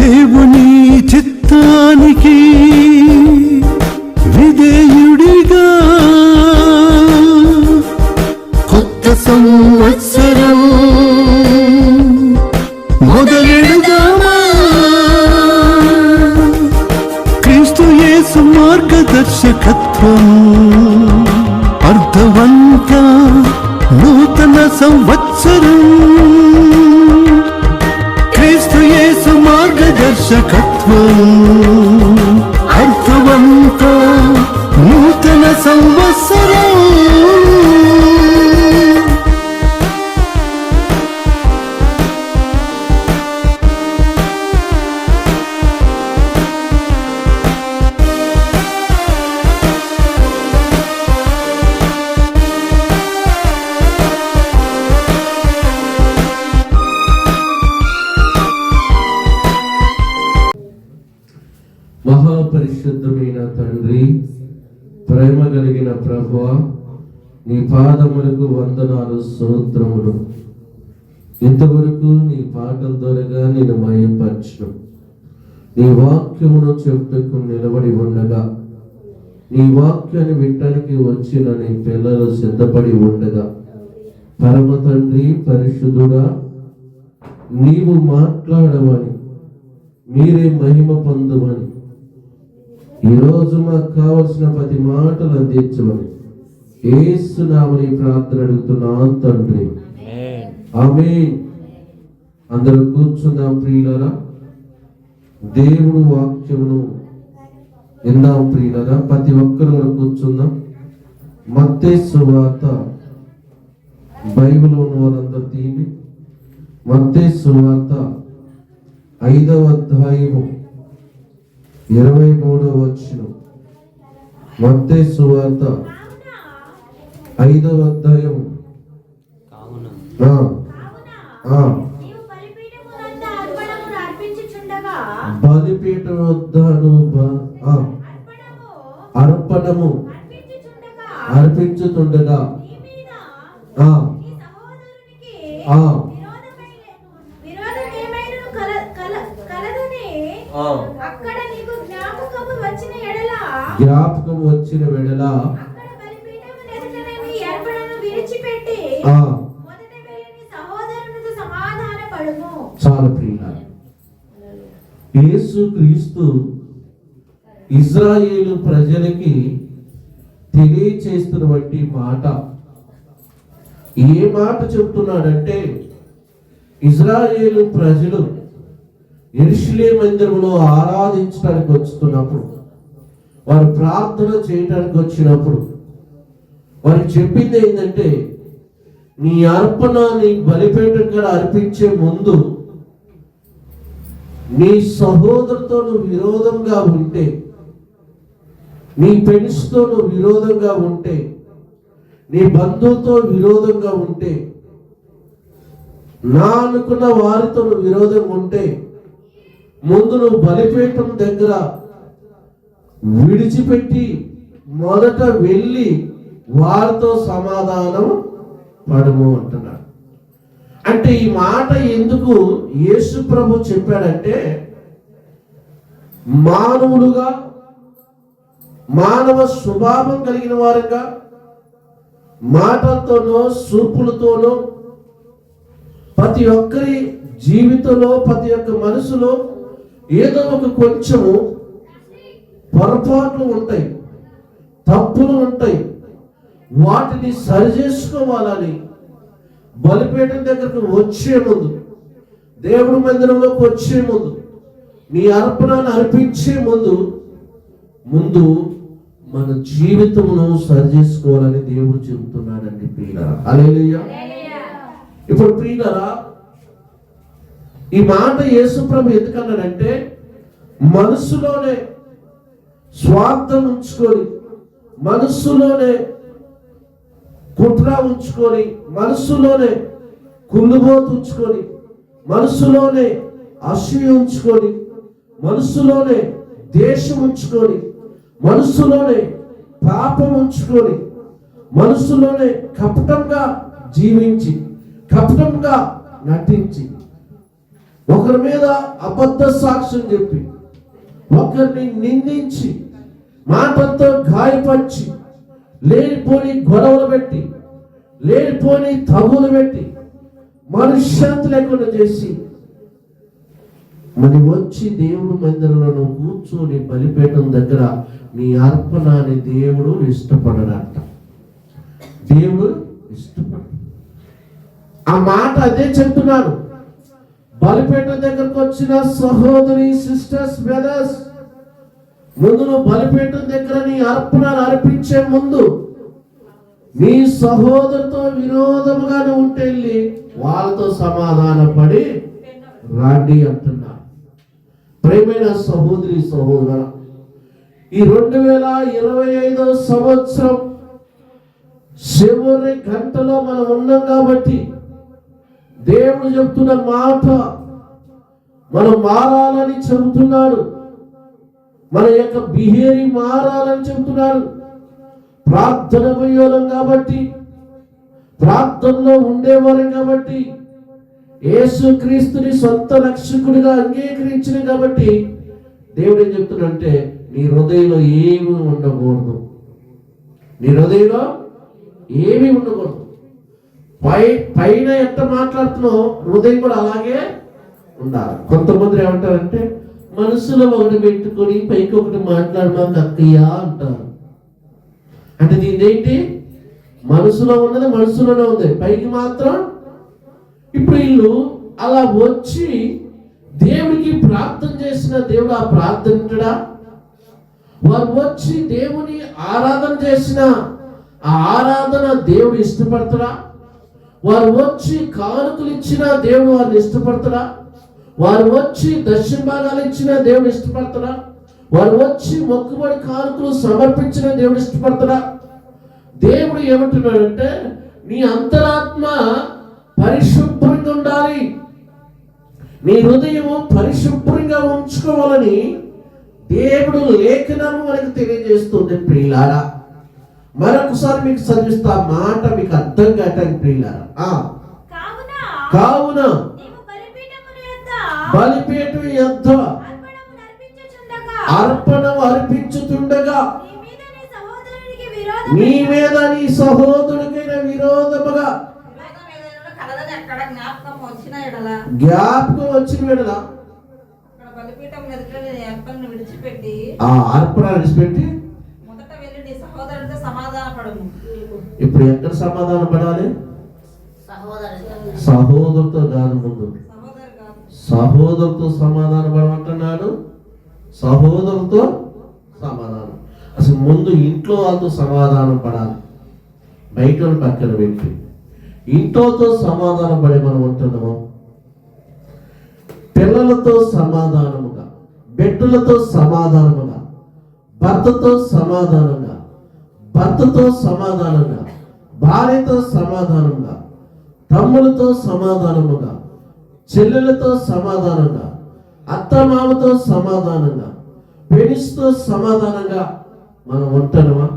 దేవుని చిత్తానికి విధేయుడిగా. కొత్త సంవత్సరం మొదలెడుదామా? క్రీస్తు యేసు మార్గదర్శకత్వం పోషకత్వం స్తోత్రములు. ఇంతవరకు నీ పాటల ద్వారా నేను మయపరచను. నీ వాక్యమును చెప్తకు నిలబడి ఉండగా నీ వాక్యాన్ని వినటానికి వచ్చిన నీ పిల్లలు సిద్ధపడి ఉండగా పరమ తండ్రి పరిశుద్ధుడా నీవు మాట్లాడమని మీరే మహిమ పొందమని ఈరోజు మాకు కావలసిన ప్రతి మాటలు అందించమని ఏసునామని ప్రార్థన అడుగుతున్నాను తండ్రి. ఆమె అందరూ కూర్చుందాం ప్రియులరా. దేవుడు వాక్యమును విందాం ప్రియులరా. ప్రతి ఒక్కరు కూడా కూర్చుందాం. మత్తే సువార్త బైబిల్ ఉన్న వాళ్ళందరూ తీయండి. మత్తే సువార్త ఐదవ అధ్యాయము ఇరవై మూడవ వచ్చిన మత్తే సువార్త ఐదవ అధ్యాయం బలిపీఠం వద్ద అర్పణము? అర్పించుతుండగా నీ మీద ఆ, చాలా ప్రియుల యేసు క్రీస్తు ఇజ్రాయేలు ప్రజలకి తెలియచేస్తున్నటువంటి మాట. ఏ మాట చెప్తున్నాడంటే ఇజ్రాయేలు ప్రజలు ఎరుషులే మందిరంలో ఆరాధించడానికి వస్తున్నప్పుడు వారు ప్రార్థన చేయడానికి వచ్చినప్పుడు వారికి చెప్పింది ఏంటంటే నీ అర్పణ నీ బలిపేట అర్పించే ముందు నీ సహోదరుతో నువ్వు విరోధంగా ఉంటే నీ ఫ్రెండ్స్తో నువ్వు విరోధంగా ఉంటే నీ బంధువుతో విరోధంగా ఉంటే నా అనుకున్న వారితో నువ్వు విరోధంగా ఉంటే ముందు నువ్వు బలిపీఠం దగ్గర విడిచిపెట్టి మొదట వెళ్ళి వారితో సమాధానం పడము అంటున్నాడు. అంటే ఈ మాట ఎందుకు యేసు ప్రభు చెప్పాడంటే మానవులుగా మానవ స్వభావం కలిగిన వారుగా మాటలతోనో సూపులతోనో ప్రతి ఒక్కరి జీవితంలో ప్రతి ఒక్క మనసులో ఏదో ఒక కొంచెము పొరపాట్లు ఉంటాయి తప్పులు ఉంటాయి. వాటిని సరిచేసుకోవాలని బలిపీఠం దగ్గరకు వచ్చే ముందు దేవుడి మందిరంలోకి వచ్చే ముందు మీ అర్పణను అర్పించే ముందు ముందు మన జీవితమును సరి చేసుకోవాలని దేవుడు చెబుతున్నాడండి ప్రియులరా అలేలుయ్యా ఇప్పుడు ప్రియులరా ఈ మాట యేసుప్రభు ఎందుకన్నాడంటే మనసులోనే స్వార్థం ఉంచుకొని మనస్సులోనే కుట్ర ఉంచుకొని మనస్సులోనే కుందుబోతు ఉంచుకొని మనస్సులోనే అసూయ ఉంచుకొని మనస్సులోనే దేశం ఉంచుకొని మనస్సులోనే పాపం ఉంచుకొని మనస్సులోనే కపటంగా జీవించి కపటంగా నటించి. ఒకరి మీద అబద్ధ సాక్ష్యం చెప్పి ఒకరిని నిందించి మాటలతో గాయపరిచి లేనిపోని గొడవలు పెట్టి లేనిపోని తగులు పెట్టి మనశ్శాంతి లేకుండా చేసి మరి వచ్చి దేవుడు మందిరంలో కూర్చొని బలిపేటం దగ్గర నీ అర్పణ అని దేవుడు ఇష్టపడడంట. దేవుడు ఇష్టపడ ఆ మాట అదే చెప్తున్నాను. బలిపేట దగ్గరకు వచ్చిన సహోదరి సిస్టర్స్ బ్రదర్స్ ముందు నువ్వు బలిపీఠం దగ్గర నీ అర్పణ అర్పించే ముందు నీ సహోదరుతో విరోధముగా నువ్వు ఉంటే వెళ్ళి వాళ్ళతో సమాధానపడి రాండి అంటున్నా. ప్రేమైన సహోదరి సహోదర ఈ రెండు వేల ఇరవై ఐదో సంవత్సరం చివరి గంటలో మనం ఉన్నాం కాబట్టి దేవుడు చెప్తున్న మాట మనం మారాలని చెబుతున్నాడు. మన యొక్క బిహేవి మారాలని చెబుతున్నాడు ప్రార్థన పోయేవాళ్ళం కాబట్టి ప్రార్థనలో ఉండేవాళ్ళం కాబట్టి యేసు క్రీస్తుని సొంత రక్షకుడిగా అంగీకరించిన కాబట్టి దేవుడు ఏం చెప్తున్నాడంటే నీ హృదయంలో ఏమీ ఉండకూడదు. నీ హృదయంలో ఏమీ ఉండకూడదు. పై పైన ఎంత మాట్లాడుతున్నావు హృదయం కూడా అలాగే ఉండాలి. కొంతమంది ఏమంటారంటే మనసులో ఒకటి పెట్టుకొని పైకి ఒకటి మాట్లాడమాక అక్కయ్య అంటారు. అంటే దీని ఏంటి మనసులో ఉన్నది మనసులోనే ఉంది. పైకి మాత్రం ఇప్పుడు వీళ్ళు అలా వచ్చి దేవుడికి ప్రార్థన చేసిన దేవుడు ఆ ప్రార్థన వారు వచ్చి దేవుని ఆరాధన చేసిన ఆ ఆరాధన దేవుడు ఇష్టపడతాడా? వారు వచ్చి కానుకలు ఇచ్చిన దేవుడు వారిని ఇష్టపడతాడా? వారు వచ్చి దక్షిణ భాగాలు ఇచ్చిన దేవుడు ఇష్టపడతాడా? వారు వచ్చి మొక్కుబడి కానుకలు సమర్పించిన దేవుడు ఇష్టపడతాడా? దేవుడు ఏమంటున్నాడంటే నీ అంతరాత్మ పరిశుభ్రంగా ఉండాలి. నీ హృదయము పరిశుభ్రంగా ఉంచుకోవాలని దేవుడు లేఖనము మనకు తెలియజేస్తుంది ప్రియులారా. మరొకసారి మీకు చదివిస్తా మాట మీకు అర్థం కావటానికి ప్రియులారా. ఆ, కావున కావున నీవు బలిపీఠముల యొద్ద బలిపేటు యొద్ద అర్పణం అర్పించుతుండగా నీ మీద నీ సహోదరుడికైన విరోధముగా జ్ఞాపకం వచ్చిన విడల అక్కడ బలిపీఠం ఎదుట నీ అర్పణను విడిచిపెట్టి అర్పణ ఇప్పుడు ఎక్కడ సమాధానం పడాలి? సహోదరు సహోదరుతో కాదు ముందు. సహోదరుతో సమాధాన పడమంటున్నాడు సహోదరుతో సమాధానం. అసలు ముందు ఇంట్లో వాళ్ళతో సమాధానం పడాలి. బయట పక్కన పెట్టి. ఇంట్లోతో సమాధానం పడే మనం ఉంటున్నాము? పిల్లలతో సమాధానముగా బిడ్డలతో సమాధానముగా భర్తతో సమాధానంగా భర్తతో సమాధానంగా భార్యతో సమాధానంగా తమ్ములతో సమాధానముగా చెల్లెలతో సమాధానంగా అత్తమామతో సమాధానంగా పెనిస్తో సమాధానంగా మనం ఉంటున్నామా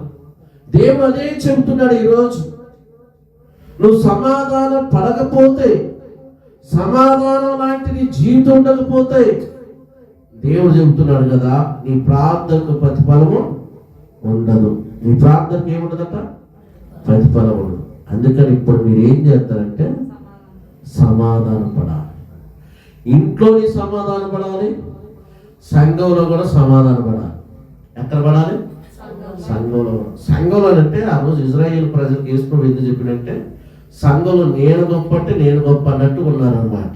దేవుడు అదే చెబుతున్నాడు ఈరోజు. నువ్వు సమాధానం పడకపోతే సమాధానం లాంటిది జీవితం ఉండకపోతే దేవుడు చెబుతున్నాడు కదా నీ ప్రార్థనకు ప్రతిఫలము ఉండదు. నీ ప్రార్థనకు ఏముండదట? ప్రతిఫలం ఉండదు. అందుకని ఇప్పుడు మీరు ఏం చేస్తారంటే సమాధానం పడాలి. ఇంట్లోని సమాధానం పడాలి సంఘంలో కూడా సమాధాన పడాలి. ఎక్కడ పడాలి? సంఘంలో. సంఘంలో అంటే ఆ రోజు ఇజ్రాయేల్ ప్రజలకు వేసుకుని ఎందుకు చెప్పినంటే సంఘంలో నేను గొప్ప అంటే నేను గొప్ప అన్నట్టు ఉన్నారనమాట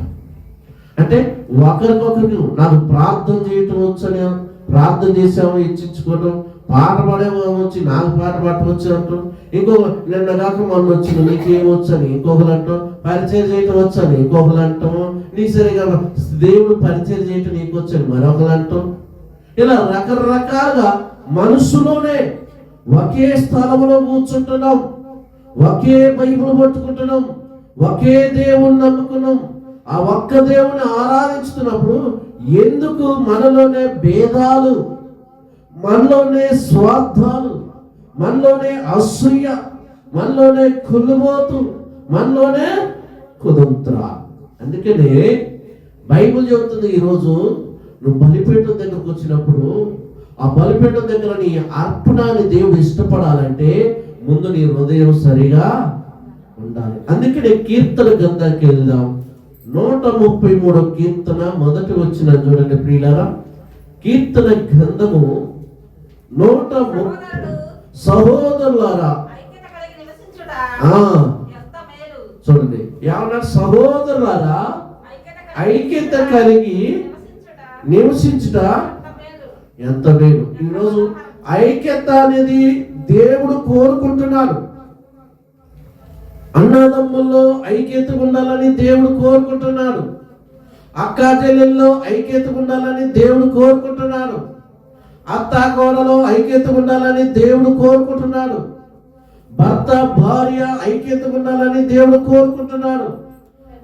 అంటే ఒకరికొకరు నాకు ప్రార్థన చేయటం వచ్చని ప్రార్థన చేసాము ఇచ్చించుకోవటం పాట పాడేమో వచ్చి నాకు పాట పాడవచ్చు అంటాం ఇంకో నిన్న కాక మొన్న వచ్చిన నీకేం వచ్చని ఇంకొకరు అంటాం పరిచయం చేయటం వచ్చని ఇంకొకరు అంటాము నీ సరిగా దేవుడు పరిచయం చేయటం నీకు వచ్చని మరొకరు అంటాం ఇలా రకరకాలుగా మనసులోనే ఒకే స్థలంలో కూర్చుంటున్నాం. ఒకే బైబుల్ పట్టుకుంటున్నాం. ఒకే దేవుణ్ణి నమ్ముకున్నాం. ఆ ఒక్క దేవుని ఆరాధించుతున్నప్పుడు ఎందుకు మనలోనే భేదాలు మనలోనే స్వార్థాలు మనలోనే అసూయ మనలోనే కుళ్ళుమోతు మనలోనే కుదంత్ర. అందుకనే బైబిల్ చెబుతుంది ఈరోజు నువ్వు బలిపీఠం దగ్గరకు వచ్చినప్పుడు ఆ బలిపీఠం దగ్గర నీ అర్పణాన్ని దేవుడు ఇష్టపడాలంటే ముందు నీ హృదయం సరిగా ఉండాలి. అందుకనే కీర్తన గంధాకి వెళ్దాం. నూట ముప్పై మూడో కీర్తన మొదటి వచ్చిన చూడండి ప్రియులారా. కీర్తన గ్రంథము నూట సహోదరులారా. చూడండి. ఏమన్నా సహోదరులారా ఐక్యత కలిగి నివసించుట ఎంత మేలు. ఈరోజు ఐక్యత అనేది దేవుడు కోరుకుంటున్నాడు. అన్నదమ్ముల్లో ఐక్యత ఉండాలని దేవుడు కోరుకుంటున్నాడు. అక్కా చెల్లెల్లో ఐక్యత ఉండాలని దేవుడు కోరుకుంటున్నాడు. అత్త గోడలో ఐక్యత ఉండాలని దేవుడు కోరుకుంటున్నాడు. భర్త భార్య ఐక్యత ఉండాలని దేవుడు కోరుకుంటున్నాడు.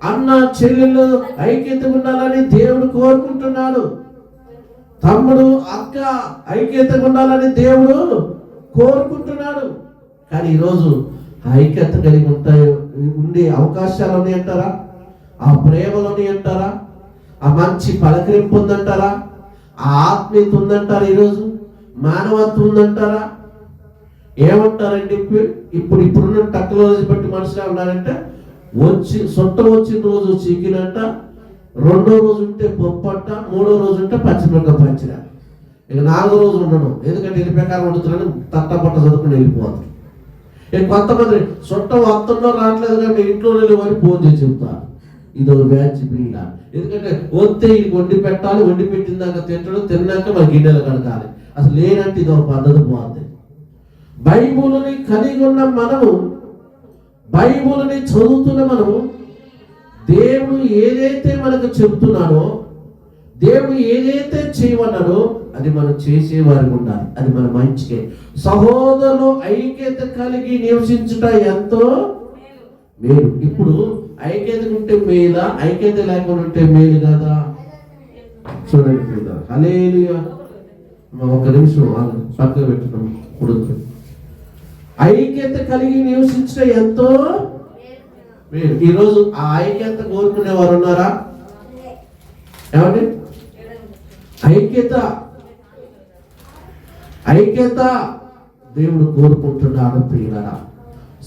అన్న చెల్లెళ్ళు ఐక్యత ఉండాలని దేవుడు కోరుకుంటున్నాడు. తమ్ముడు అక్క ఐక్యత ఉండాలని దేవుడు కోరుకుంటున్నాడు. కానీ ఈరోజు ఐక్యత కలిగి ఉంటాయి ఉండే అవకాశాలు ఉన్నాయంటారా? ఆ ప్రేమలు ఉన్నాయంటారా? ఆ మంచి పలకరింపు ఉందంటారా? ఆ ఆత్మీయత ఉందంటారా ఈరోజు? మానవత్వం ఉందంటారా? ఏమంటారండి ఇప్పుడు? ఇప్పుడు ఇప్పుడున్న టెక్నాలజీ బట్టి మనుషులు ఉన్నారంటే వచ్చి సొంతం వచ్చిన రోజు చికెన్ అంట రెండో రోజు ఉంటే పప్పు అంట మూడో రోజు ఉంటే పచ్చిమిరపకాయ పంచిన ఇక నాలుగో రోజు ఉండను ఎందుకంటే ఇది ప్రకారం వండుతున్నాను తట్టపట్ట చదువుకుని వెళ్ళిపోతాం ఇక కొంతమంది చుట్టం వస్తుందో రావట్లేదు కానీ ఇంట్లో వెళ్ళి ఫోన్ చేసి చెప్తారు. ఇదో బ్యాచ్ బ్రీడ్ ఎందుకంటే వస్తే ఇది వండి పెట్టాలి వండి పెట్టిన దాకా తిన్నాక మా గిన్నెలు కడగాలి. అసలు లేనంటే ఇది ఒక పద్ధతి బాగుంది బైబుల్ని కలిగి ఉన్న మనము బైబుల్ని చదువుతున్న మనము దేవుడు ఏదైతే మనకు చెబుతున్నాడో దేవుడు ఏదైతే చేయమన్నాడో అది మనం చేసేవారు ఉండాలి. అది మన మంచికే. సహోదరులు ఐక్యత కలిగి నివసించుట ఎంతో మేలు. ఇప్పుడు ఐక్యత ఉంటే మేలా ఐక్యత లేకుండా ఉంటే మేలు కదా? చూడండి ప్రియులారా. ఒక నిమిషం ఆగు. పక్కన పెట్టుకున్నాం ఇప్పుడు ఐక్యత కలిగి నివసించడం ఎంతో ఈరోజు ఆ ఐక్యత కోరుకునే వారు ఉన్నారా? ఏమండి? ఐక్యత. ఐక్యత దేవుడు కోరుకుంటున్నాడు ప్రియులరా.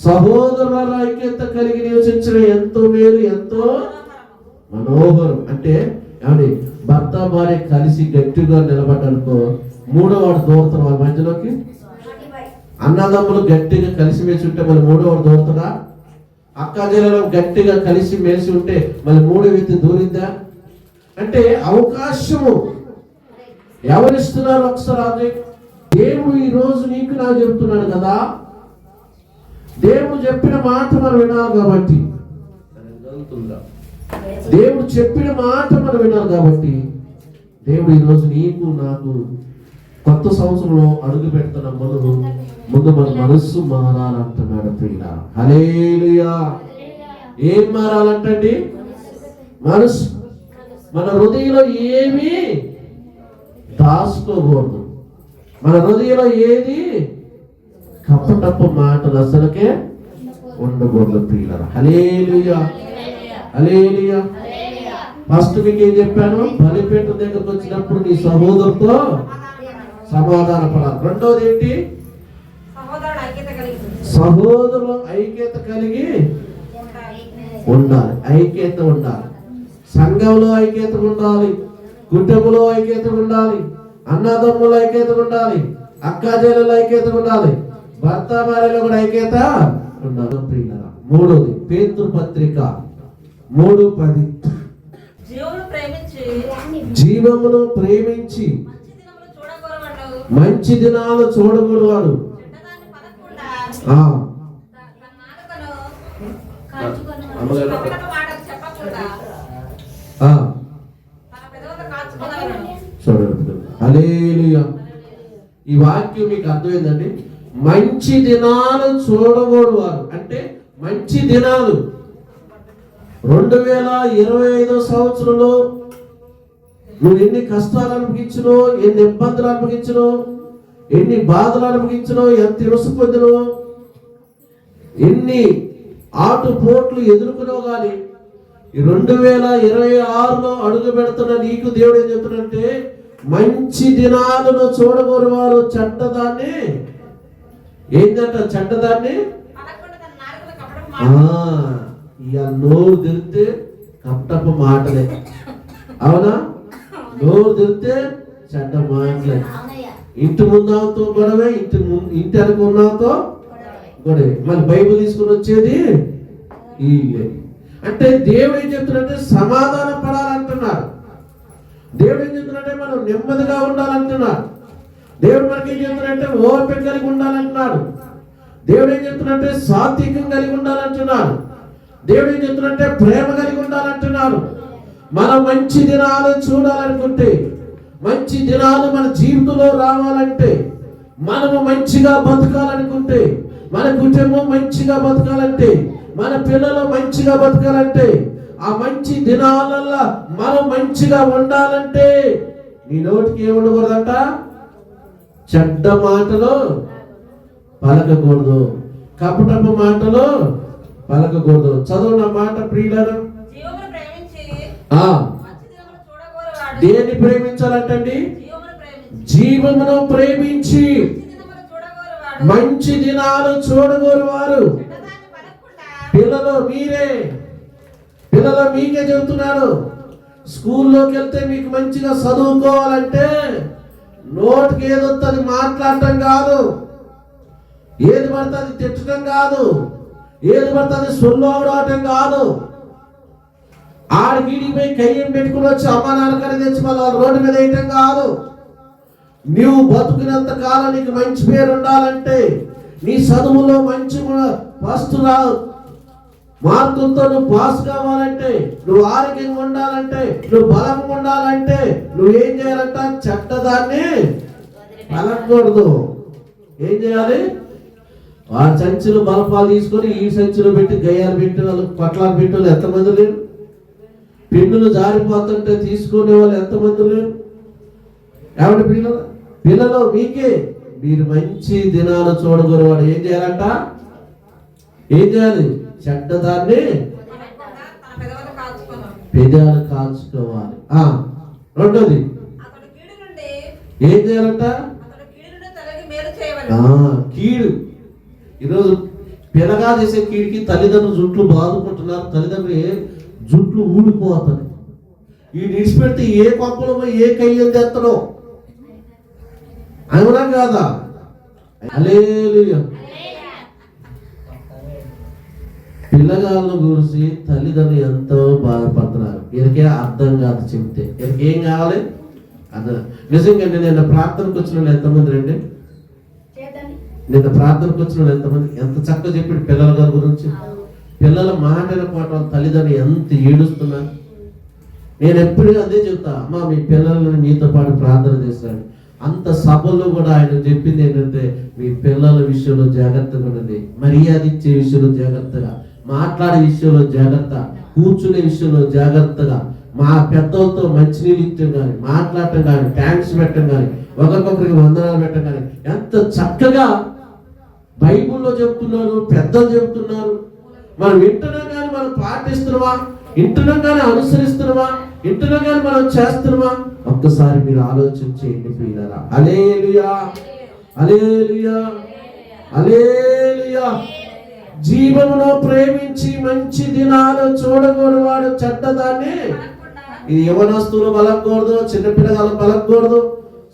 సహోదరుల ఐక్యత కలిగి నివసించడం ఎంతో మేలు ఎంతో మనోహరం. అంటే ఏమండి భర్త భార్య కలిసి గట్టిగా నిలబడ్డనుకో మూడో వాడు దూరతారు వాళ్ళ మధ్యలోకి? అన్నదమ్ములు గట్టిగా కలిసి మేసి ఉంటే మళ్ళీ మూడో వాడు దూరతారా అక్క చెల్లెలు గట్టిగా కలిసి మేసి ఉంటే మళ్ళీ మూడో వ్యక్తి దూరిందా? అంటే అవకాశము. ఎవరిస్తున్నారు ఒకసారి అది దేవుడు ఈ రోజు నీకు నాకు చెప్తున్నాడు కదా దేవుడు చెప్పిన మాట మనం వినాలి కాబట్టి. దేవుడు చెప్పిన మాట మనం వినాలి కాబట్టి దేవుడు ఈ రోజు నీకు నాకు కొత్త సంవత్సరంలో అడుగు పెడుతున్న మొదలు ముందు మన మనస్సు మారాలంటున్నాడు ప్రియుల. హలేలుయా ఏం మారాలంటండి? మనసు మన హృదయంలో ఏమీ దాచుకోకూడదు. మన హృదయంలో ఏది కప్పటప్పు మాటలు అసలుకే ఉండకూడదు ప్రియుల హలేలుయా హలేలుయా ఫస్ట్ మీకు ఏం చెప్పాను? బలిపేట దగ్గరకు వచ్చినప్పుడు నీ సహోదరుతో సమాధాన పడాలి రెండోది ఏంటి? సహోదరుడు ఐక్యత కలిగి సహోదరుల ఐక్యత కలిగి ఉండాలి. ఐక్యత ఉండాలి. సంఘంలో ఐక్యత ఉండాలి. కుటుంబంలో ఐక్యత ఉండాలి. అన్నదమ్ముల ఐక్యత ఉండాలి. అక్కాజీల ఐక్యత ఉండాలి. భర్త భార్యలో కూడా ఐక్యత ఉండాలి ప్రియులారా. మూడోది పేతృ పత్రిక. మూడు పది. జీవమును ప్రేమించి మంచి చూడకూడదు. దినాలు చూడండి. హల్లెలూయా. ఈ వాక్యం మీకు అర్థమైందండి? మంచి దినాలు చూడకూడదు వారు. అంటే మంచి దినాలు. రెండు వేల ఇరవై ఐదో సంవత్సరంలో నువ్వు ఎన్ని కష్టాలు అనుభవించినో ఎన్ని ఇబ్బందులు అనుభవించినో ఎన్ని బాధలు అనుభవించినో ఎంత ఇరుసు పొందినో ఎన్ని ఆటు పోట్లు ఎదుర్కొనో కానీ ఈ రెండు వేల ఇరవై ఆరులో అడుగు పెడుతున్న నీకు దేవుడు ఏం చెప్తున్నాడంటే మంచి దినాలను చూడగోరు వారు చెడ్డదాన్ని ఏంటంట చెడ్డదాన్ని. ఇక నోరు తెరితే కప్పటప్ప మాటలే. అవునా? నోరు తెరితే చెడ్డ మాటలే. ఇంటి ముందాతో గొడవే ఇంటి ముందు ఇంటి వెనక ఉన్నాతో గొడవే. మన బైబిల్ తీసుకుని వచ్చేది ఈ అంటే దేవుడు ఏం చెప్తున్నాడంటే సమాధాన పడాలంటున్నాడు దేవుడు ఏం చెప్తున్నాడంటే మనం నెమ్మదిగా ఉండాలంటున్నాడు. దేవుడు మనకి ఏం చెప్తున్నాడంటే ఓపిక కలిగి ఉండాలంటున్నాడు. దేవుడు ఏం చెప్తున్నాడంటే సాత్వికం కలిగి ఉండాలంటున్నాడు. దేవుడు ఏం చెప్తున్నాడంటే ప్రేమ కలిగి ఉండాలంటున్నాడు. మనం మంచి దినాలు చూడాలనుకుంటే మంచి దినాలు మన జీవితంలో రావాలంటే మనము మంచిగా బతకాలనుకుంటే మన కుటుంబం మంచిగా బతకాలంటే మన పిల్లలు మంచిగా బతకాలంటే ఆ మంచి దినాలల్లా మనం మంచిగా ఉండాలంటే నీ నోటికి ఏమి చెడ్డ మాటలు పలకకూడదు. కపటపు మాటలు పలకకూడదు. చదువు నా మాట ప్రియులను. దేన్ని ప్రేమించాలంటండి? జీవమును ప్రేమించి మంచి దినాలు చూడగోరు వారు పిల్లలు మీరే. పిల్లలు మీకే చెబుతున్నాడు స్కూల్లోకి వెళ్తే మీకు మంచిగా చదువుకోవాలంటే నోటికి ఏదొస్తుంది మాట్లాడటం కాదు. ఏది పడితే అది తిట్టడం కాదు. ఏది పడితే అది సొల్లు కాదు. ఆడికి పోయి కయ్యం పెట్టుకుని వచ్చి అమ్మ నాన్నకని తెచ్చి మళ్ళీ రోడ్డు మీద వేయటం కాదు. నీవు బతుకున్నంత కాలం నీకు మంచి పేరు ఉండాలంటే నీ చదువులో మంచి ఫస్ట్ రా మార్కులతో నువ్వు పాస్ కావాలంటే నువ్వు ఆరోగ్యంగా ఉండాలంటే నువ్వు బలంగా ఉండాలంటే నువ్వు ఏం చేయాలంట? చెడ్డదాన్ని పలకూడదు. ఏం చేయాలి? ఆ సంచులు బలపాలు తీసుకొని ఈ సంచులు పెట్టి గయ్యాలు పెట్టి వాళ్ళు పట్లాలు పెట్టి వాళ్ళు ఎంతమంది లేరు? పిన్నులు జారిపోతుంటే తీసుకునే వాళ్ళు ఎంతమంది లేరు? ఏమంటే పిల్లలు? పిల్లలు మీకే. మీరు మంచి దినాలు చూడగలవాడు ఏం చేయాలంట? ఏం చేయాలి? చెడ్డదాన్ని పెదాలు కాల్చుకోవాలి. రెండోది. ఏం చేయాలంట? కీడు ఆ కీడు. ఈరోజు పిల్లగా చేసే కీడికి తల్లిదండ్రులు జుట్లు బాదుకుంటున్నారు. తల్లిదండ్రులు ఏ జుట్లు ఊడిపోతాయి ఈ విడిచిపెడితే ఏ కొంపలో ఏ కయ్యం తెత్తడో అవునా కాదా? అలే పిల్లగాళ్ళ గురించి తల్లిదండ్రులు ఎంతో బాధపడుతున్నారు. వీరికే అర్థం కాదు చెప్తే. వీరికి ఏం కావాలి? అర్థం నిజంగా నేను ప్రార్థనకు వచ్చిన వాళ్ళు ఎంతమంది రండి? నిన్న ప్రార్థనకు వచ్చిన వాళ్ళు ఎంతమంది? ఎంత చక్కగా చెప్పాడు పిల్లల గారి గురించి. పిల్లల మాట వినకపోవటం తల్లిదండ్రులు ఎంత ఏడుస్తున్నారు. నేను ఎప్పుడు అదే చెప్తా అమ్మా మీ పిల్లలను మీతో పాటు ప్రార్థన చేస్తాను అంత సభల్లో కూడా ఆయన చెప్పింది ఏంటంటే మీ పిల్లల విషయంలో జాగ్రత్తగా ఉండండి. మర్యాద ఇచ్చే విషయంలో జాగ్రత్తగా. మాట్లాడే విషయంలో జాగ్రత్త కూర్చునే విషయంలో జాగ్రత్తగా మా పెద్దలతో మంచినీళ్ళు ఇచ్చడం కానీ మాట్లాడటం కానీ థ్యాంక్స్ పెట్టడం కానీ ఒకరికొకరికి వందనాలు పెట్టడం కానీ ఎంత చక్కగా బైబుల్లో చెప్తున్నారు పెద్దలు చెప్తున్నారు. మనం వింటున్నాం కానీ మనం పాటిస్తున్నామా? వింటున్నాం కానీ అనుసరిస్తున్నామా? వింటున్నాం కానీ మనం చేస్తున్నామా? ఒక్కసారి మీరు ఆలోచన చేయండి ప్రియులారా. అలేలుయా అలేలుయా అలేలుయా జీవమును ప్రేమించి మంచి దినాలు చూడకూడదు వాడు చెడ్డదాన్ని. ఇది యవనస్తులు పలకూడదు చిన్నపిల్లగాలు పలకూడదు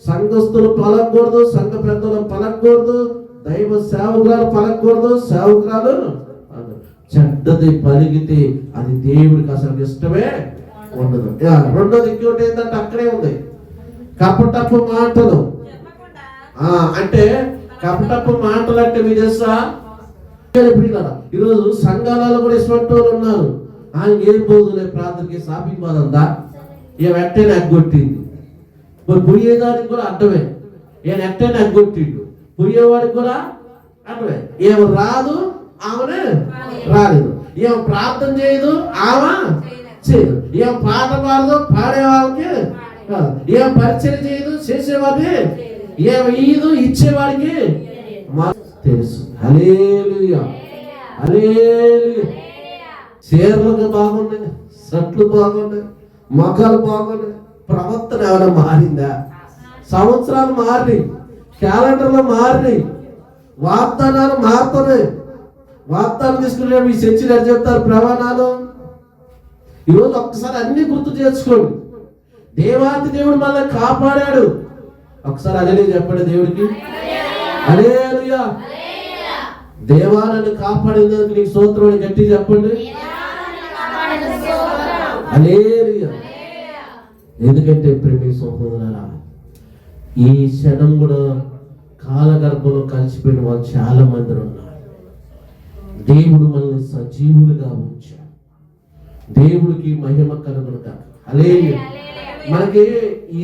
సంఘస్థులు పలకూడదు సంఘ పెద్దలు పలకూడదు దైవ సేవకురాలు పలకూడదు సేవకురాలు చెడ్డది పలిగితే అది దేవుడికి అసలు ఇష్టమే ఉండదు. రెండోది ఇంకోటి ఏంటంటే అక్కడే ఉంది. కపటపు మాటలు. అంటే కపటపు మాటలు అంటే మీరు తెలుసా? ఈరోజు సంఘాలలో కూడా ఇటువంటి వాళ్ళు ఉన్నారు. ఆయన ఏం పోదులే ప్రార్థనకి షాపింగ్ మాల్ ఉందా ఈమె ఎట్టేనే అగ్గొట్టింది మరి పోయేదానికి కూడా అడ్డమే. ఈయన ఎట్టైనా అగ్గొట్టిండు పోయేవాడికి కూడా అడ్డమే. ఏమి రాదు ఆమెనే రాలేదు. ఏం ప్రార్థన చేయదు ఆమె చేయదు. ఏం పాట పాడదు పాడే వాళ్ళకి ఏం పరిచయం చేయదు చేసేవాడికి ఏం ఈదు ఇచ్చేవాడికి తెలుసు. చీరలకు బాగున్నాయి షర్ట్లు బాగున్నాయి మగాలు బాగున్నాయి. ప్రవర్తన ఏమైనా మారిందా? సంవత్సరాలు మారినాయి క్యాలెండర్లు మారినాయి వాగ్దానాలు మారుతున్నాయి. వాగ్దానం తీసుకునే మీ చర్చిలు అని చెప్తారు? ప్రమాణాలు ఈరోజు ఒక్కసారి అన్ని గుర్తు చేసుకోండి. దేవాతి దేవుడు మనల్ని కాపాడాడు. ఒకసారి అదే చెప్పండి దేవుడికి. అలేలుయా దేవాలను కాపాడేందుకు నీకు స్తోత్రం అని గట్టి చెప్పండి. అలేలుయా ఎందుకంటే ప్రేమి సోదరులారా ఈ క్షణం కూడా కాలగర్భంలో కలిసిపోయిన వాళ్ళు చాలా మంది ఉన్నారు. దేవుడు మనల్ని సజీవులుగా ఉంచాడు. దేవుడికి మహిమ కలుగునుగా అలే మనకి ఈ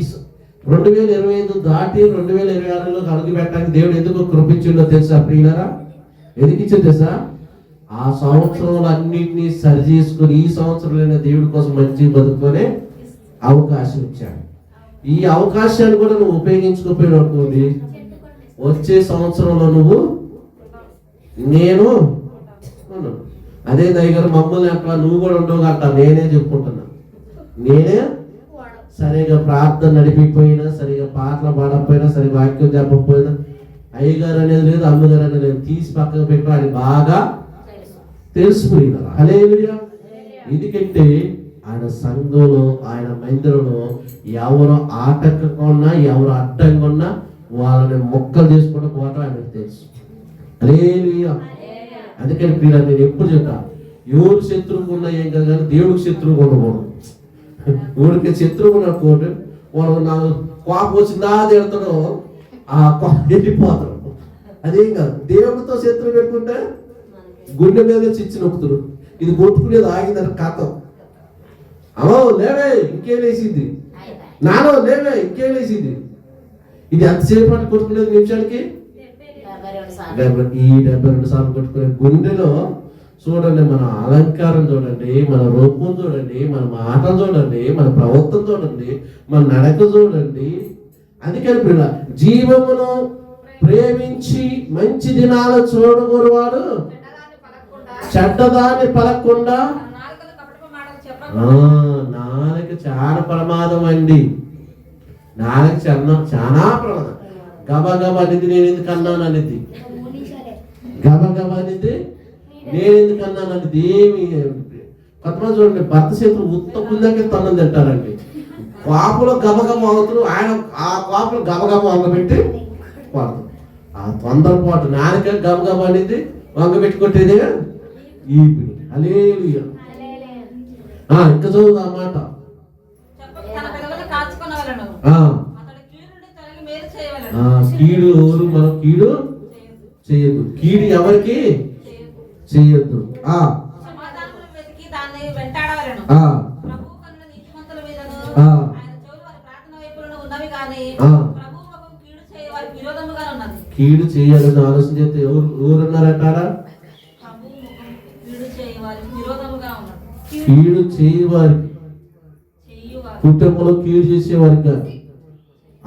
రెండు వేల ఇరవై ఐదు దాటి రెండు వేల ఇరవై ఆరులో అడుగు పెట్టడానికి దేవుడు ఎందుకు కృపించిండో తెలుసా ప్రియులరా? ఎందుకు ఇచ్చింది తెలుసా? ఆ సంవత్సరంలో అన్నింటినీ సరి చేసుకుని ఈ సంవత్సరంలోనే దేవుడి కోసం మంచి బతుకునే అవకాశం ఇచ్చాడు. ఈ అవకాశాన్ని కూడా నువ్వు ఉపయోగించుకోపోయాడు అనుకోండి వచ్చే సంవత్సరంలో నువ్వు నేను అదే దగ్గర మమ్మల్ని అట్లా నువ్వు కూడా ఉండవు అట్లా నేనే చెప్పుకుంటున్నా. నేనే సరిగా ప్రార్థన నడిపిపోయినా సరిగా పాటలు పాడకపోయినా సరి వాక్యం చెప్పకపోయినా అయ్యగారు అనేది లేదు అమ్మగారు అనేది లేదు. తీసి పక్కకు పెట్టడం అది బాగా తెలిసిపోయినారు హలేలుయా ఎందుకంటే ఆయన సంఘంలో ఆయన మందిరంలో ఎవరు ఆటంకంగా ఉన్నా ఎవరు అడ్డంగా ఉన్నా వాళ్ళని మొక్కలు చేసుకుంటూ పోవటం ఆయనకు తెలుసు. అదే అందుకని ప్రియుల నేను ఎప్పుడు చెప్తా ఎవరు శత్రువుకు ఉన్నా ఏం కాదు కానీ దేవుడికి శత్రువుకు ఉండకూడదు. ఊరికి శత్రువు అనుకోండి వాడు నాకు కోపం వచ్చిందా తిడతాడు ఆ కోపం వెళ్ళిపోతాడు. అదేం కాదు. దేవుడితో శత్రువు పెట్టుకుంటే గుండె మీద చిచ్చి నొక్కుతుడు. ఇది కొట్టుకునేది ఆగిందని కథం. అమ్మో లేవే ఇంకేం లేచింది. నానో లేవే ఇంకేం లేచింది. ఇది ఎంతసేపు అంటే కొట్టుకునేది నిమిషానికి? ఈ డెబ్బై రెండు సార్లు కొట్టుకునే గుండెలో చూడండి మన అలంకారం చూడండి మన రూపం చూడండి మన మాటలు చూడండి మన ప్రవర్తన చూడండి మన నడక చూడండి. అందుకని పిల్ల జీవమును ప్రేమించి మంచి దినాలు చూడగొరువాడు చెడ్డదాన్ని పలకుండా నాలుక చాలా ప్రమాదం అండి. నాలుక చాలా చాలా ప్రమాదం. గబా గబా అనేది నేను ఎందుకు అన్నాను అనేది గబా గబా అనేది నేను ఎందుకు అన్నాను అనేది ఏమి కొంతమంది చూడండి భర్త చేతులు ఉత్తకుందాకే తన్నం తింటారండి. కోపలో గబగబ అవుతారు ఆయన ఆ కోపలు గబగబ వంగబెట్టి కొడతారు ఆ తొందరపాటు నాలుక గబగబ అనేది వంగబెట్టి కొట్టేదే అలేలుయ్య ఆ, ఇంకా చదువు ఆ మాట? చెప్పక తన పెదవులను కాచుకున్నవలను ఆ, అతడు కీడు ఎవరు? మనం కీడు? చేయొద్దు కీడు ఎవరికి? చేయొద్దు. ఆ. కీడు చేయాలని ఆలోచన చేస్తే ఎవరు ఎవరున్నారంటారా? కీడు చేయువారు. కుటుంబంలో కీడు చేసేవారు కాదు.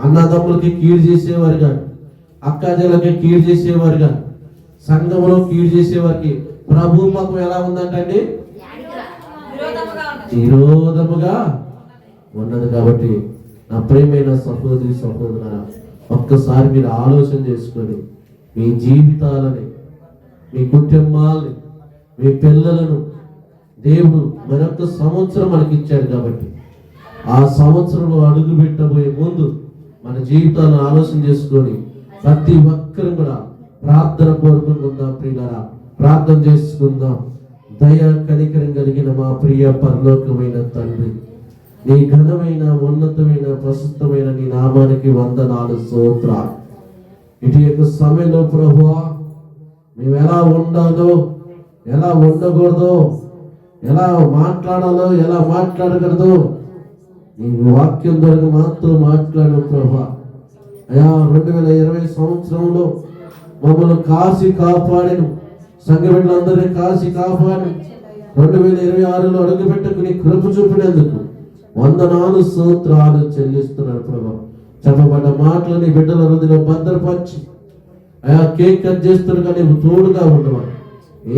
అన్నదమ్ములకి కీడు చేసేవారు కాదు. అక్కాజలకి కీడు చేసేవారు కాదు. సంఘంలో కీడు చేసేవారికి ప్రభు ముఖం ఎలా ఉందంటండి? విరోధముగా ఉన్నది. కాబట్టి నా ప్రేమైన సహోదరి సహోదర ఒక్కసారి మీరు ఆలోచన చేసుకొని మీ జీవితాలని మీ కుటుంబాలని మీ పిల్లలను దేవుడు మరొక సంవత్సరం మనకి ఇచ్చాడు కాబట్టి ఆ సంవత్సరంలో అడుగు పెట్టబోయే ముందు మన జీవితాలను ఆలోచన చేసుకొని ప్రతి ఒక్కరు కూడా ప్రార్థన కోరుకుందాం ప్రియులారా. ప్రార్థన చేసుకుందాం. దయ కనికరం కలిగిన మా ప్రియ పరలోకమైన తండ్రి నీ ఘనమైన ఉన్నతమైన ప్రశస్తమైన నీ నామానికి వందనాలు సోత్ర ఇటు యొక్క సమయంలో ప్రభు మేము ఎలా ఉండాలో ఎలా ఉండకూడదో ఎలా మాట్లాడాలో ఎలా మాట్లాడకూడదు నీ వాక్యం ద్వారా మాత్రం మాట్లాడు ప్రభు. అయా రెండు వేల ఇరవై సంవత్సరంలో మమ్మల్ని కాసి కాపాడను సంఘ బిడ్డలందరినీ కాసి కాపాడి రెండు వేల ఇరవై ఆరులో అడుగు పెట్టుకుని కృప చూపినందుకు వందనాలు సూత్రాలు చెల్లిస్తున్నాడు ప్రభా. చెప్పబడ్డ మాటలని బిడ్డల హృదయంలో భద్రపరిచి అయా కేక్ కట్ చేస్తున్నారు కానీ తోడుగా ఉండవా?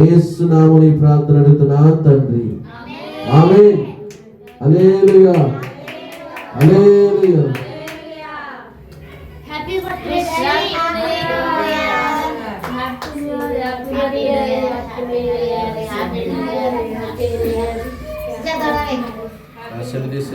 ఏసునామని ప్రార్థన అడుగుతున్నా తండ్రి. ఆమె హల్లెలూయా. హల్లెలూయా. services.